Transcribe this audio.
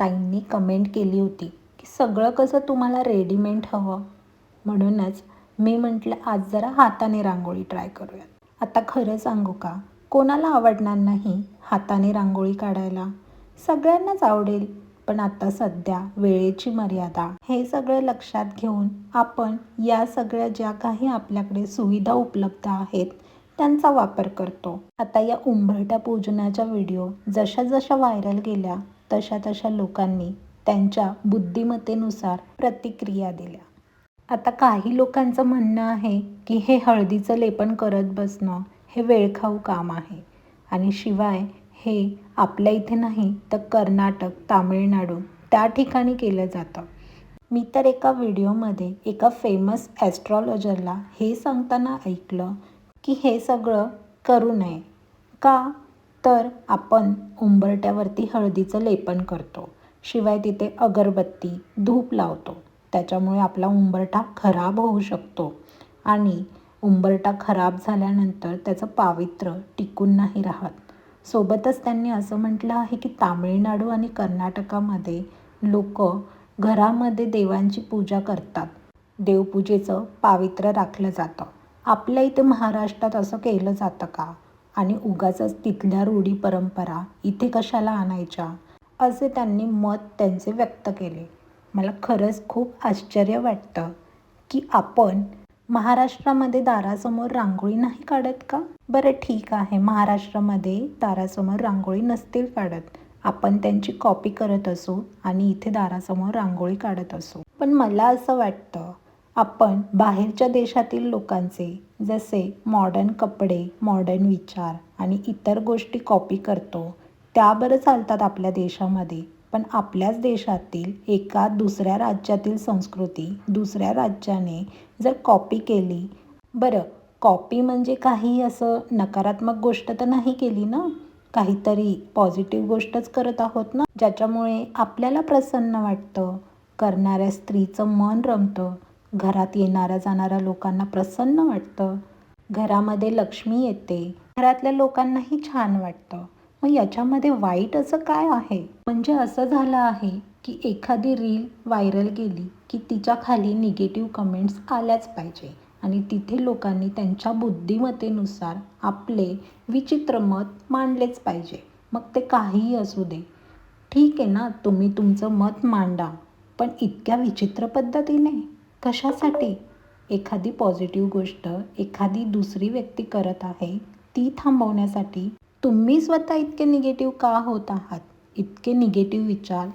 ताईंनी कमेंट केली होती की सगळं कसं तुम्हाला रेडीमेड हवं? म्हणूनच मी म्हटलं आज जरा हाताने रांगोळी ट्राय करूयात. आता खरं सांगू का? कोणाला आवडणार नाही हाताने रांगोळी काढायला? सगळ्यांनाच आवडेल पण आता सध्या वेळेची मर्यादा. हे सगळं लक्षात घेऊन आपण या सगळ्या ज्या काही आपल्याकडे सुविधा उपलब्ध आहेत त्यांचा वापर करतो. आता या उंबरट्या पूजनाच्या व्हिडिओ जशा जशा व्हायरल गेल्या तशा तशा लोकांनी त्यांच्या बुद्धिमत्तेनुसार प्रतिक्रिया दिल्या. आता काही लोकांचं म्हणणं आहे की हे हळदीचं लेपन करत बसणं हे वेळखाऊ काम आहे. आणि शिवाय हे आपल्या इथे नाही तर कर्नाटक तामिळनाडू त्या ठिकाणी केलं जातं. मी तर एका व्हिडिओमध्ये एका फेमस ॲस्ट्रॉलॉजरला हे सांगताना ऐकलं की हे सगळं करू नये. का? तर आपण उंबरट्यावरती हळदीचं लेपन करतो. शिवाय तिथे अगरबत्ती धूप लावतो. त्याच्यामुळे आपला उंबरठा खराब होऊ शकतो. आणि उंबरठा खराब झाल्यानंतर त्याचं पावित्र्य टिकून नाही राहत. सोबतच त्यांनी असं म्हटलं आहे की तामिळनाडू आणि कर्नाटकामध्ये लोक घरामध्ये देवांची पूजा करतात. देवपूजेचं पावित्र्य राखलं जातं. आपल्या इथे महाराष्ट्रात असं केलं जातं का? आणि उगाचच तिथल्या रूढी परंपरा इथे कशाला आणायच्या? असे त्यांनी मत त्यांचे व्यक्त केले. मला खरंच खूप आश्चर्य वाटतं की आपण महाराष्ट्रामध्ये दारासमोर रांगोळी नाही काढत का? बरं ठीक आहे महाराष्ट्रामध्ये दारासमोर रांगोळी नसतील काढत. आपण त्यांची कॉपी करत असू आणि इथे दारासमोर रांगोळी काढत असू. पण मला असं वाटतं आपण बाहेरच्या देशातील लोकांचे जसे मॉडर्न कपडे मॉडर्न विचार आणि इतर गोष्टी कॉपी करतो त्या बरं चालतात आपल्या देशामध्ये. पण आपल्याच देशातील एका दुसऱ्या राज्यातील संस्कृती दुसऱ्या राज्याने जर कॉपी केली बरं कॉपी म्हणजे काही असं नकारात्मक गोष्ट तर नाही केली ना? काहीतरी पॉझिटिव्ह गोष्टच करत आहोत ना? ज्याच्यामुळे आपल्याला प्रसन्न वाटतं करणाऱ्या स्त्रीचं मन रमतं घरात येणाऱ्या जाणाऱ्या लोकांना प्रसन्न वाटतं. घरामध्ये लक्ष्मी येते. घरातल्या लोकांनाही छान वाटतं. मग याच्यामध्ये वाईट असं काय आहे? म्हणजे असं झालं आहे की एखादी रील व्हायरल गेली की तिच्या खाली निगेटिव्ह कमेंट्स आल्याच पाहिजे. आणि तिथे लोकांनी त्यांच्या बुद्धिमत्तेनुसार आपले विचित्र मत मांडलेच पाहिजे. मग ते काहीही असू दे. ठीक आहे ना तुम्ही तुमचं मत मांडा. पण इतक्या विचित्र पद्धतीने? कशासाठी एखादी पॉझिटिव्ह गोष्ट एखादी दुसरी व्यक्ती करत आहे ती थांबवण्यासाठी तुम्ही स्वतः इतके निगेटिव्ह का होत आहात? इतके निगेटिव्ह विचार